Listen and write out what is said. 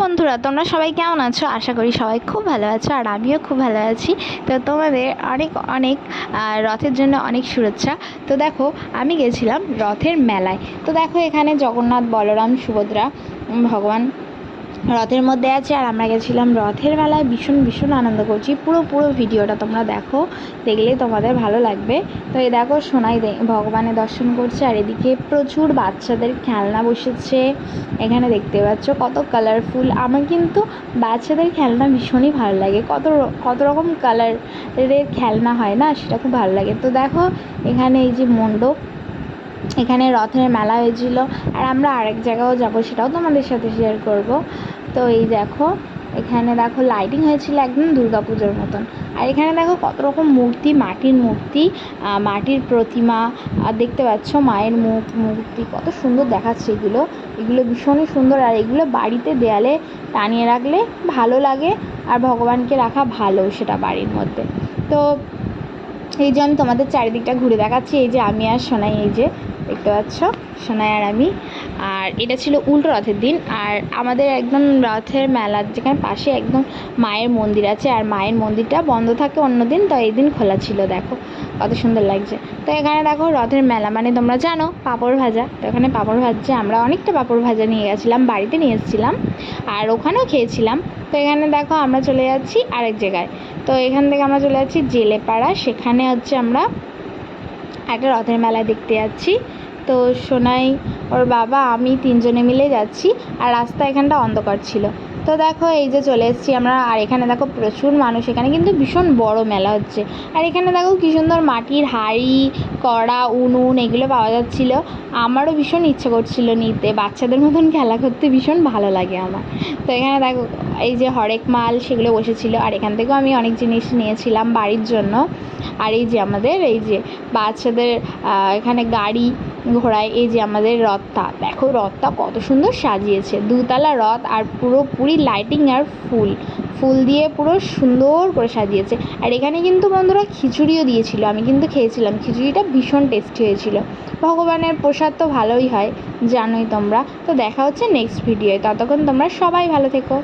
বন্ধুরা, তোমরা সবাই কেমন আছো? আশা করি সবাই খুব ভালো আছো আর আমিও খুব ভালো আছি। তো তোমাদের অনেক অনেক রথের জন্য অনেক শুভেচ্ছা। তো দেখো, আমি গেছিলাম রথের মেলায়। তো দেখো এখানে জগন্নাথ, বলরাম, সুভদ্রা ভগবান রথের মধ্যে আছে আর আমরা গেছিলাম রথের মেলায়। ভীষণ ভীষণ আনন্দ করছি। পুরো পুরো ভিডিওটা তোমরা দেখো। দেখলে তোমাদের ভালো লাগবে। তো এই দেখো, সোনাই ভগবানের দর্শন করছে আর এদিকে প্রচুর বাচ্চাদের খেলনা বসেছে। এখানে দেখতে পাচ্ছ কত কালারফুল আমার কিন্তু বাচ্চাদের খেলনা ভীষণই ভালো লাগে। কত কত রকম কালারের খেলনা হয় না, সেটা খুব ভালো লাগে। তো দেখো, এখানে এই যে মণ্ডপ এখানে রথের মেলা হয়েছিল। আর আমরা আরেক জায়গাও যাব, সেটাও তোমাদের সাথে শেয়ার করব। তো এই দেখো, এখানে দেখো লাইটিং হয়েছিল একদম দুর্গাপুজোর মতন। আর এখানে দেখো কত রকম মূর্তি, মাটির মূর্তি মাটির প্রতিমা আর দেখতে পাচ্ছ মায়ের মুখ, মূর্তি, কত সুন্দর দেখাচ্ছে এগুলো। এগুলো ভীষণই সুন্দর, আর এগুলো বাড়িতে দেয়ালে টানিয়ে রাখলে ভালো লাগে, আর ভগবানকে রাখা ভালো সেটা বাড়ির মধ্যে। তো এই যে আমি তোমাদের চারিদিকটা ঘুরে দেখাচ্ছি, এই যে আমি আর সোনাই, এই যে দেখতে পাচ্ছ, সোনাই আর আমি। আর এটা ছিল উল্টো রথের দিন। আর আমাদের একদম রথের মেলার যেখানে পাশে একদম মায়ের মন্দির আছে। আর মায়ের মন্দিরটা বন্ধ থাকে অন্য দিন, তো এই দিন খোলা ছিল, দেখো। কত সুন্দর লাগছে। তো এখানে দেখো রথের মেলা মানে তোমরা জানো, পাঁপড় ভাজা। তো এখানে পাঁপড় ভাজছে। আমরা অনেকটা পাঁপড় ভাজা নিয়ে গেছিলাম, বাড়িতে নিয়ে এসেছিলাম। আর ওখানেও খেয়েছিলাম। তো এখানে দেখো আমরা চলে যাচ্ছি আরেক জায়গায়। তো এখান থেকে আমরা চলে যাচ্ছি জেলেপাড়া। সেখানে হচ্ছে আমরা একটা রথের মেলা দেখতে যাচ্ছি। তো সোনাই, ওর বাবা, আমি তিনজনে মিলে যাচ্ছি আর রাস্তা এখানটা অন্ধকার ছিল। তো দেখো, এই যে চলে এসেছি আমরা। আর এখানে দেখো প্রচুর মানুষ। এখানে কিন্তু ভীষণ বড় মেলা হচ্ছে। আর এখানে দেখো কী সুন্দর মাটির হাঁড়ি, কড়া, উনুন এগুলো পাওয়া যাচ্ছিল। আমারও ভীষণ ইচ্ছে করছিল নিতে। বাচ্চাদের মতন খেলা করতে ভীষণ ভালো লাগে আমার। তো এখানে দেখো এই যে হরেক মাল সেগুলো বসেছিল, আর এখান থেকেও আমি অনেক জিনিস নিয়েছিলাম বাড়ির জন্য। আর এই যে আমাদের, এই যে বাচ্চাদের এখানে গাড়ি ঘোড়ায়, এই যে আমাদের রথটা। দেখো রথটা কত সুন্দর সাজিয়েছে। দুতলা রথ আর পুরোপুরি লাইটিং আর ফুল। ফুল দিয়ে পুরো সুন্দর করে সাজিয়েছে। আর এখানে কিন্তু বন্ধুরা খিচুড়িও দিয়েছিল, আমি কিন্তু খেয়েছিলাম। খিচুড়িটা ভীষণ টেস্টি হয়েছিল। ভগবানের প্রসাদ তো ভালোই হয়, জানোই তোমরা। তো দেখা হচ্ছে নেক্সট ভিডিওয় ততক্ষণ তোমরা সবাই ভালো থেকো।